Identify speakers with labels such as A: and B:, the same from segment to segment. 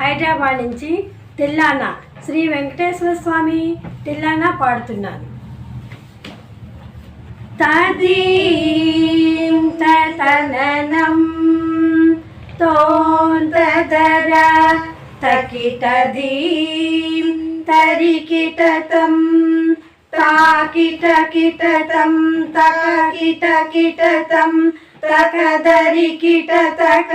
A: హైదరాబాద్ నుంచి తిల్లానా శ్రీ వెంకటేశ్వర స్వామి తిల్లానా పాడుతున్నాను. తదీం తననం తోంతదర తకిటదీం తరికిటతం తాకిటకిటతం తకిటకిటతం తకదరికిటతక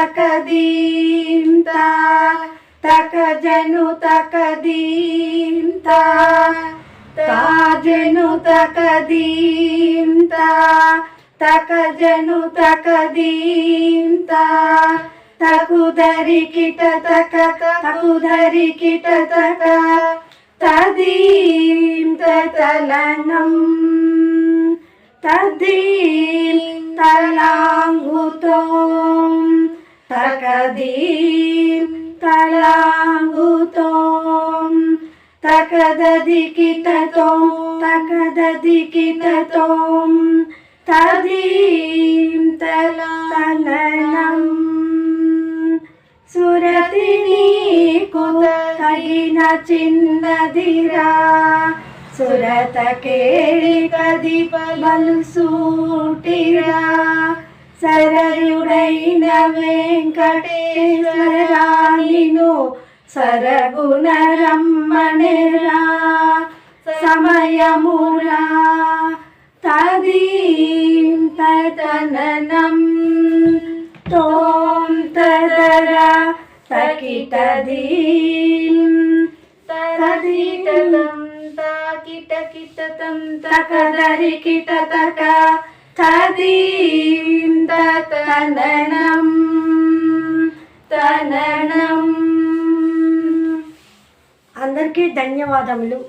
A: తాజను తకదీం తా తకజను తకదీం తా తాజను తకదీం తా తకజను తకదీం తకు ధరి కిట తక తకు ధరి కిట తక తదీం తలనం తదీం తలాంగుత തകതീം തലാങ്കുതോം തകതതികിതോം തകതതികിതോം തദീം തലനം സുരതി നീകുത തകിന ചിന്തതിരാ ಸುರತ ಕೇಳಿ ಕದಿ ಬಲು సూటిరా సరయుడైన వెంకటేశ్వరానిను సరగుణ రమ్మణిరా సమయమురా తదీం తననం తోం తదర తకిటదీం తదిటతం తాకిటకిటతం తకదరి కిటతక తదీం తననం తననం అందరికీ ధన్యవాదములు